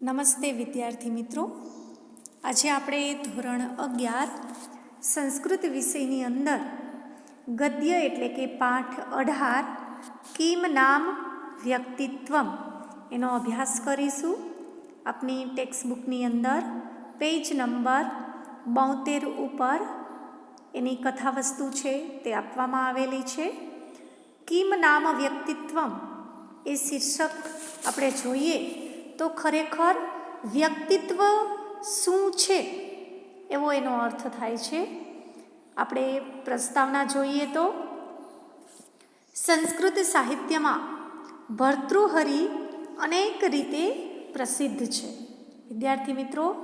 નમસ્તે વિદ્યાર્થી મિત્રો. આજે આપણે ધોરણ અગિયાર સંસ્કૃત વિષયની અંદર ગદ્ય એટલે કે પાઠ અઢાર કિમ નામ વ્યક્તિત્વમ એનો અભ્યાસ કરીશું. આપની ટેક્સ્ટબુકની અંદર પેજ નંબર બોતેર ઉપર એની કથાવસ્તુ છે તે આપવામાં આવેલી છે. કિમ નામ વ્યક્તિત્વમ એ શીર્ષક આપણે જોઈએ તો ખરેખર વ્યક્તિત્વ શું છે? એવો એનો અર્થ થાય છે. આપણે પ્રસ્તાવના જોઈએ તો, સંસ્કૃત સાહિત્યમાં ભર્તૃહરિ અનેક રીતે પ્રસિદ્ધ છે. વિદ્યાર્થી મિત્રો,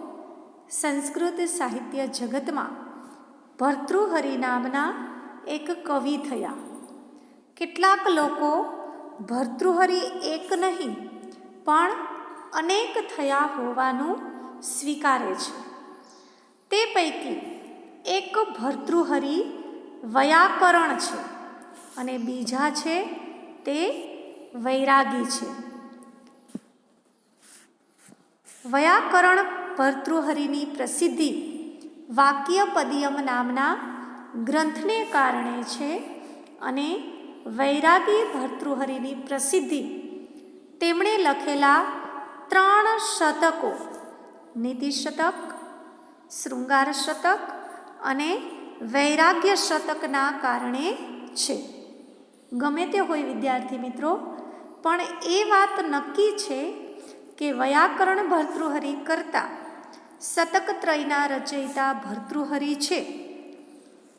સંસ્કૃત સાહિત્ય જગતમાં ભર્તૃહરિ નામના એક કવિ થયા. કેટલાક લોકો ભર્તૃહરિ એક નહીં, પણ અનેક થયા હોવાનું સ્વીકારે છે. તે પૈકી એક ભર્તૃહરિ વૈયાકરણ છે અને બીજા છે તે વૈરાગી છે. વૈયાકરણ ભર્તૃહરિની પ્રસિદ્ધિ વાક્ય પદિયમ નામના ગ્રંથને કારણે છે અને વૈરાગી ભર્તૃહરિની પ્રસિદ્ધિ. તેમણે લખેલા ત્રણ શતકો, નીતિ શતક, શૃંગાર શતક અને વૈરાગ્ય શતકના કારણે છે. ગમે તે હોય વિદ્યાર્થી મિત્રો, પણ એ વાત નક્કી છે કે વયાકરણ ભર્તૃહરિ કરતાં શતકત્રયના રચયિતા ભર્તૃહરિ છે.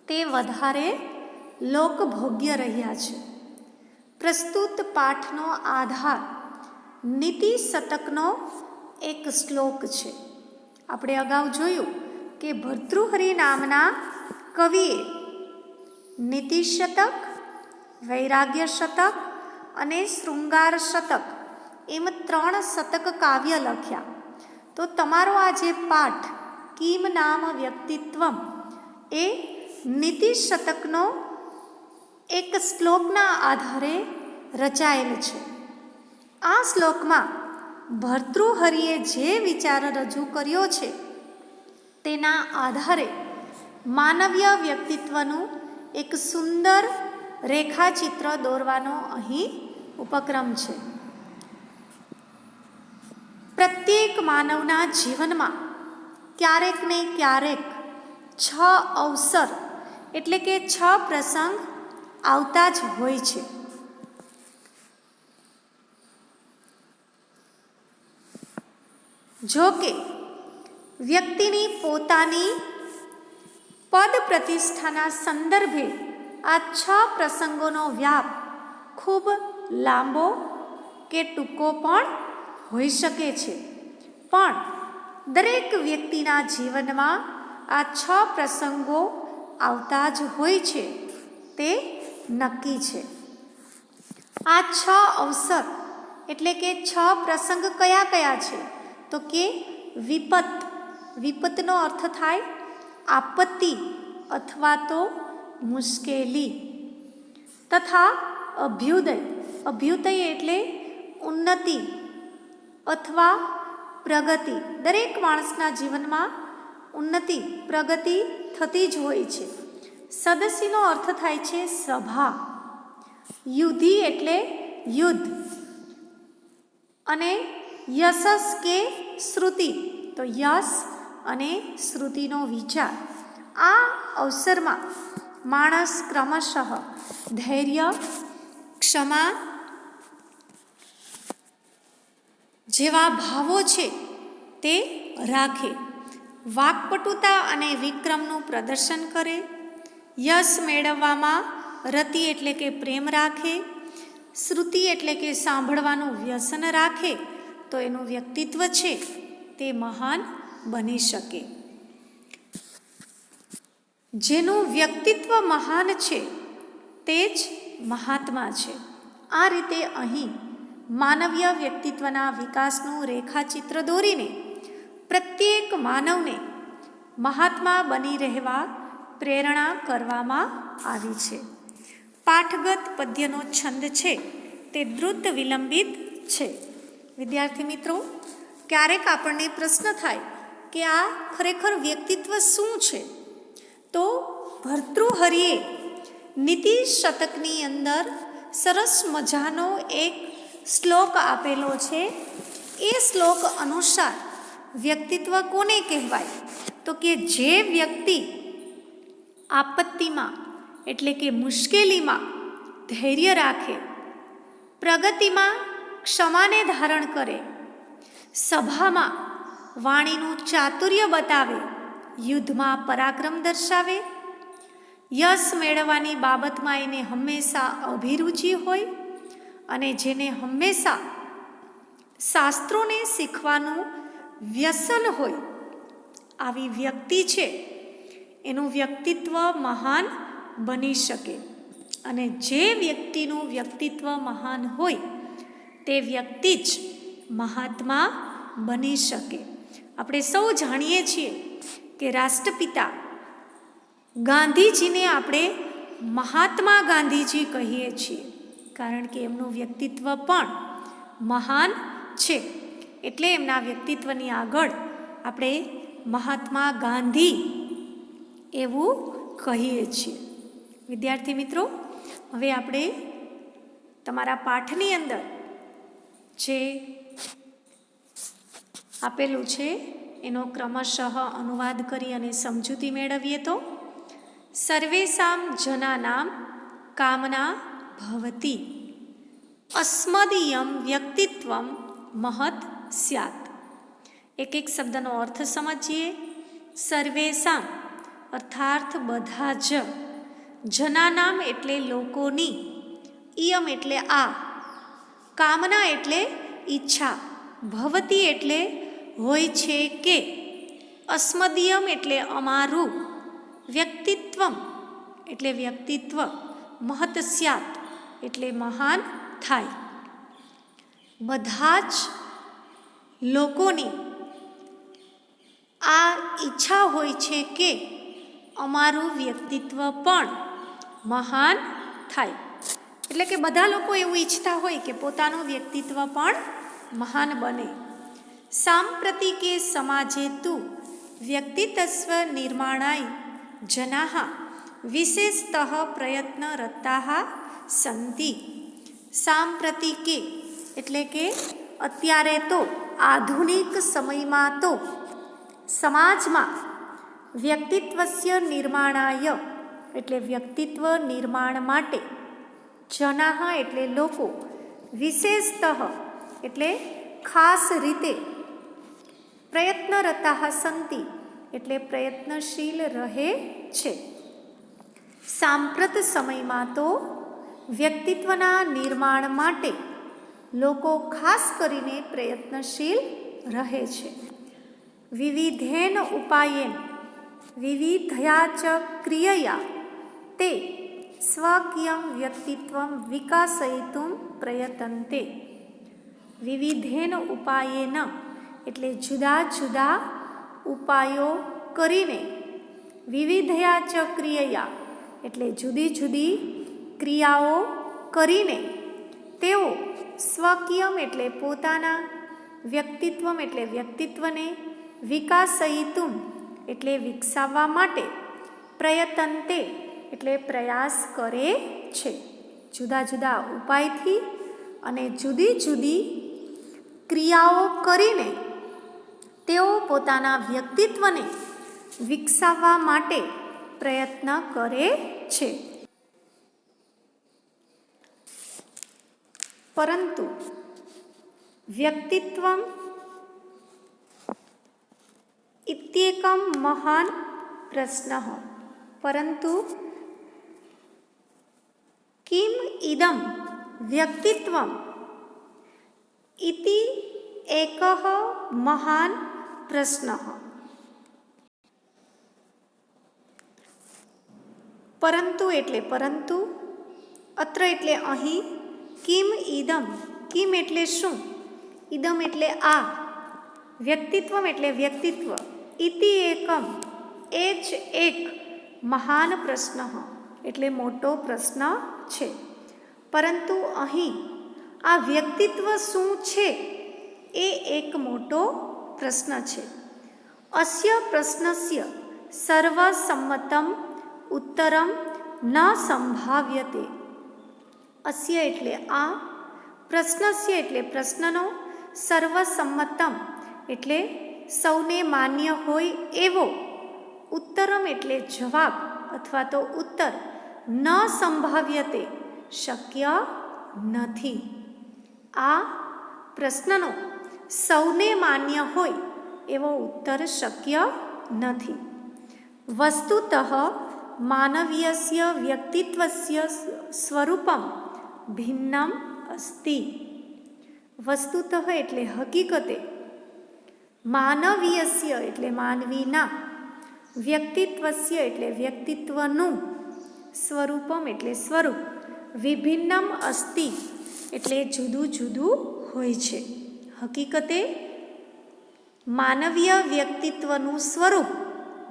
તે વધારે લોકભોગ્ય રહ્યા છે. પ્રસ્તુત પાઠનો આધાર નીતિ શતકનો એક શ્લોક છે. આપણે અગાઉ જોયું કે ભર્તૃહરિ નામના કવિએ નીતિ શતક વૈરાગ્ય શતક અને શૃંગાર શતક એમ ત્રણ શતક કાવ્ય લખ્યા. તો તમારો આ જે પાઠ કિમ નામ વ્યક્તિત્વમ એ નીતિ શતકનો એક શ્લોકના આધારે રચાયેલ છે. આ શ્લોકમાં ભર્તૃહરિએ જે વિચાર રજૂ કર્યો છે, તેના આધારે માનવીય વ્યક્તિત્વનું એક સુંદર રેખાચિત્ર દોરવાનો અહીં ઉપક્રમ છે. પ્રત્યેક માનવના જીવનમાં ક્યારેક ને ક્યારેક છ અવસર એટલે કે છ પ્રસંગ આવતા જ હોય છે. જો કે, વ્યક્તિની પોતાની પદ પ્રતિષ્ઠાના સંદર્ભે આ છ પ્રસંગોનો વ્યાપ ખૂબ લાંબો કે ટૂંકો પણ હોઈ શકે છે. પણ દરેક વ્યક્તિના જીવનમાં આ છ પ્રસંગો આવતા જ હોય છે, તે નક્કી છે. આ છ અવસર એટલે કે છ પ્રસંગ કયા કયા છે? તો કે વિપત. વિપતનો અર્થ થાય આપત્તિ અથવા તો મુશ્કેલી તથા અભ્યુદય. અભ્યુદય એટલે ઉન્નતિ અથવા પ્રગતિ. દરેક માણસના જીવનમાં ઉન્નતિ, પ્રગતિ થતી જ હોય છે. સદસ્યનો અર્થ થાય છે સભા. યુદ્ધિ એટલે યુદ્ધ. અને યશસ કે શ્રુતિ? તો યશ અને શ્રુતિનો વિચાર. આ અવસરમાં માણસ ક્રમશઃ ધૈર્ય, ક્ષમા જેવા ભાવો છે તે રાખે. વાકપટુતા અને વિક્રમનું પ્રદર્શન કરે. યશ મેળવવામાં રતિ એટલે કે પ્રેમ રાખે. શ્રુતિ એટલે કે સાંભળવાનું વ્યસન રાખે. તો એનું વ્યક્તિત્વ છે તે મહાન બની શકે. જેનું વ્યક્તિત્વ મહાન છે તે જ મહાત્મા છે. આ રીતે અહીં માનવીય વ્યક્તિત્વના વિકાસનું રેખાચિત્ર દોરીને પ્રત્યેક માનવને મહાત્મા બની રહેવા પ્રેરણા કરવામાં આવી છે. પાઠગત પદ્યનો છંદ છે તે દ્રુત વિલંબિત છે. વિદ્યાર્થી મિત્રો, ક્યારેક આપણને પ્રશ્ન થાય કે આ ખરેખર વ્યક્તિત્વ શું છે? તો ભર્તૃહરિએ નીતિ શતકની અંદર સરસ મજાનો એક શ્લોક આપેલો છે. એ શ્લોક અનુસાર વ્યક્તિત્વ કોને કહેવાય? તો કે જે વ્યક્તિ આપત્તિમાં, એટલે કે મુશ્કેલીમાં ધૈર્ય રાખે, પ્રગતિમાં ક્ષમાને ધારણ કરે. સભામાં વાણીનું ચાતુર્ય બતાવે, યુદ્ધમાં પરાક્રમ દર્શાવે. યશ મેળવવાની બાબતમાં એને હંમેશા અભિરુચિ હોય અને જેને હંમેશા શાસ્ત્રોને શીખવાનું વ્યસન હોય, આવી વ્યક્તિ છે. એનું વ્યક્તિત્વ મહાન બની શકે અને જે વ્યક્તિનું વ્યક્તિત્વ મહાન હોય તે વ્યક્તિ જ મહાત્મા બની શકે. આપણે સૌ જાણીએ છીએ કે રાષ્ટ્રપિતા ગાંધીજીને આપણે મહાત્મા ગાંધીજી કહીએ છીએ, કારણ કે એમનું વ્યક્તિત્વ પણ મહાન છે. એટલે એમના વ્યક્તિત્વની આગળ આપણે મહાત્મા ગાંધી એવું કહીએ છીએ. વિદ્યાર્થી મિત્રો, હવે આપણે તમારા પાઠની અંદર જે આપેલું છે, એનો ક્રમશઃ અનુવાદ કરી અને સમજૂતી મેળવીએ તો સર્વેષામ જનાનામ કામના ભવતી, અસ્મદીયમ વ્યક્તિત્વમ મહત સ્યાત. એક એક શબ્દનો અર્થ સમજીએ. સર્વેષામ અર્થાર્થ બધા જ. જનાનામ એટલે લોકોની ઇયમ એટલે આ. કામના એટલે ઈચ્છા, ભવતી એટલે હોય છે કે, અસ્મદીયમ એટલે અમારું, વ્યક્તિત્વમ એટલે વ્યક્તિત્વ મહત્સ્યાત એટલે મહાન થાય. બધા જ લોકોની આ ઈચ્છા હોય છે કે અમારું વ્યક્તિત્વ પણ મહાન થાય. એટલે કે બધા લોકો એવું ઈચ્છતા હોય કે પોતાનું વ્યક્તિત્વ પણ મહાન બને. સાંપ્રતિકે સમાજે તું વ્યક્તિત્વ નિર્માણાય જનાહ વિશેષતઃ પ્રયત્નરતાઃ સંતિ સાંપ્રતિકે એટલે કે અત્યારે તો આધુનિક સમયમાં તો સમાજમાં વ્યક્તિત્વસ્ય નિર્માણાય એટલે વ્યક્તિત્વ નિર્માણ માટે જનાહ એટલે લોકો. વિશેષતઃ એટલે ખાસ રીતે પ્રયત્નરતા સંતિ એટલે પ્રયત્નશીલ રહે છે. સાંપ્રત સમયમાં તો વ્યક્તિત્વના નિર્માણ માટે લોકો ખાસ કરીને પ્રયત્નશીલ રહે છે. વિવિધેન ઉપાયેન વિવિધયા ચ ક્રિયયા તે સ્વકીયમ વ્યક્તિત્વમ વિકાસયિતું પ્રયતંતે વિવિધેન ઉપાયેન એટલે જુદા જુદા ઉપાયો કરીને વિવિધયા ચ ક્રિયયા એટલે જુદી જુદી ક્રિયાઓ કરીને તેઓ સ્વકીયમ એટલે પોતાના વ્યક્તિત્વમ એટલે વ્યક્તિત્વને વિકાસયિતુમ એટલે વિકસાવવા માટે પ્રયત્નતે એટલે પ્રયાસ કરે છે. જુદા જુદા ઉપાયથી અને જુદી જુદી ક્રિયાઓ કરીને તેઓ પોતાના વ્યક્તિત્વને વિકસાવવા માટે પ્રયત્ન કરે છે. પરંતુ વ્યક્તિત્વમ ઇત્યેકમ મહાન પ્રશ્ન પરંતુ કિમ ઇદમ વ્યક્તિત્વમ ઇતિ એકઃ મહાન પ્રશ્ન પરંતુ એટલે પરંતુ અત્ર એટલે અહીં કિમ ઈદમ કિમ એટલે શું ઈદમ એટલે આ વ્યક્તિત્વમ એટલે વ્યક્તિત્વ ઇતિ એકમ એ જ એક મહાન પ્રશ્ન એટલે મોટો પ્રશ્ન છે. પરંતુ અહીં આ વ્યક્તિત્વ શું છે એ એક મોટો પ્રશ્ન છે. અસ્ય પ્રશ્નસ્ય સર્વસંમતમ ઉત્તરમ ન સંભાવ્યતે. અસ્ય એટલે આ, પ્રશ્નસ્ય એટલે પ્રશ્નનો સર્વસંમતમ એટલે સૌને માન્ય હોય એવો. ઉત્તરમ એટલે જવાબ અથવા તો ઉત્તર. ન સંભાવ્યતે શક્ય નથી. આ પ્રશ્નનો સૌને માન્ય હોય એવો ઉત્તર શક્ય નથી. વસ્તુતઃ માનવીયસ્ય વ્યક્તિત્વસ્ય સ્વરૂપમ ભિન્નમ અસ્તિ. વસ્તુતઃ એટલે હકીકતે માનવીયસ્ય એટલે માનવીના. વ્યક્તિત્વસ્ય એટલે વ્યક્તિત્વનું. સ્વરૂપમ એટલે સ્વરૂપ. વિભિન્નમ અસ્તિ એટલે જુદું જુદું હોય છે. હકીકતે માનવીય વ્યક્તિત્વનું સ્વરૂપ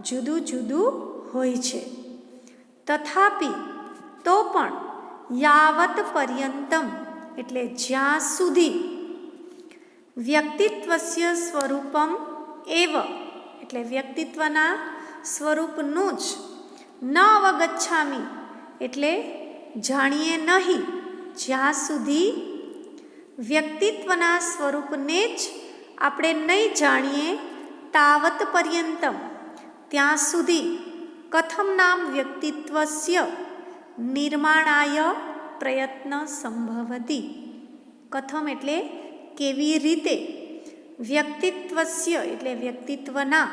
જુદું જુદું હોય છે. તથાપિ તો પણ યાવત પર્યંતમ એટલે જ્યાં સુધી વ્યક્તિત્વસ્ય સ્વરૂપમ એવ એટલે વ્યક્તિત્વના સ્વરૂપનું જ ન અવગચ્છામી એટલે જાણીએ નહીં, જ્યાં સુધી વ્યક્તિત્વના સ્વરૂપને જ આપણે નહીં જાણીએ તાવત પર્યંતમ, ત્યાં સુધી કથમ નામ વ્યક્તિત્વસ્ય નિર્માણાય પ્રયત્ન સંભવતી. કથમ એટલે કેવી રીતે? વ્યક્તિત્વસ્ય એટલે વ્યક્તિત્વના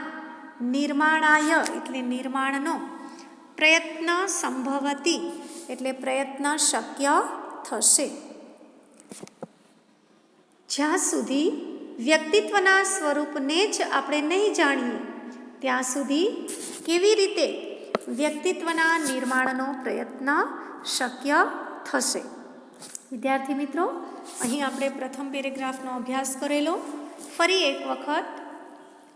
નિર્માણાય એટલે નિર્માણનો. પ્રયત્ન સંભવતી એટલે પ્રયત્ન શક્ય થશે. જ્યાં સુધી વ્યક્તિત્વના સ્વરૂપને જ આપણે નહીં જાણીએ, ત્યાં સુધી કેવી રીતે વ્યક્તિત્વના નિર્માણનો પ્રયત્ન શક્ય થશે? વિદ્યાર્થી મિત્રો, અહીં આપણે પ્રથમ પેરેગ્રાફનો અભ્યાસ કરેલો. ફરી એક વખત,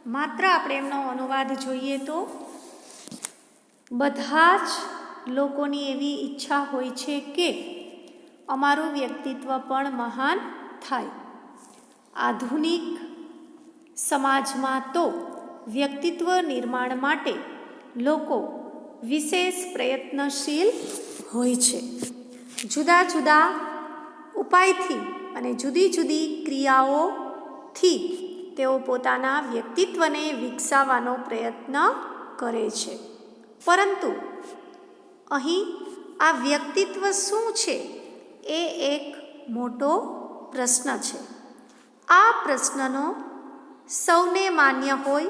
માત્ર આપણે એમનો અનુવાદ જોઈએ તો બધા જ લોકોની એવી ઈચ્છા હોય છે કે અમારું વ્યક્તિત્વ પણ મહાન થાય. આધુનિક સમાજમાં તો વ્યક્તિત્વ નિર્માણ માટે લોકો વિશેષ પ્રયત્નશીલ હોય છે. જુદા જુદા ઉપાયથી અને જુદી જુદી ક્રિયાઓથી તેઓ પોતાના વ્યક્તિત્વને વિકસાવવાનો પ્રયત્ન કરે છે. પરંતુ અહીં આ વ્યક્તિત્વ શું છે એ એક મોટો પ્રશ્ન છે. આ પ્રશ્નનો સૌને માન્ય હોય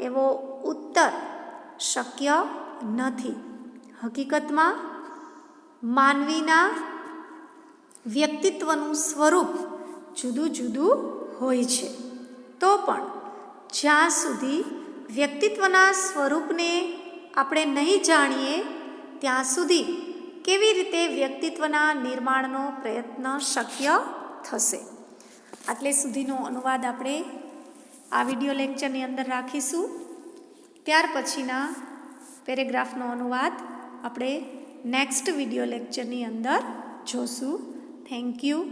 એવો ઉત્તર શક્ય નથી. હકીકતમાં માનવીના વ્યક્તિત્વનું સ્વરૂપ જુદું જુદું હોય છે. તો પણ જ્યાં સુધી વ્યક્તિત્વના સ્વરૂપને આપણે નહીં જાણીએ ત્યાં સુધી કેવી રીતે વ્યક્તિત્વના નિર્માણનો પ્રયત્ન શક્ય થશે? આટલે સુધીનો અનુવાદ આપણે આ વીડિયો લેક્ચરની અંદર રાખીશું. ત્યાર પછીના પેરેગ્રાફનો અનુવાદ આપણે નેક્સ્ટ વીડિયો લેક્ચરની અંદર જોશું. Thank you.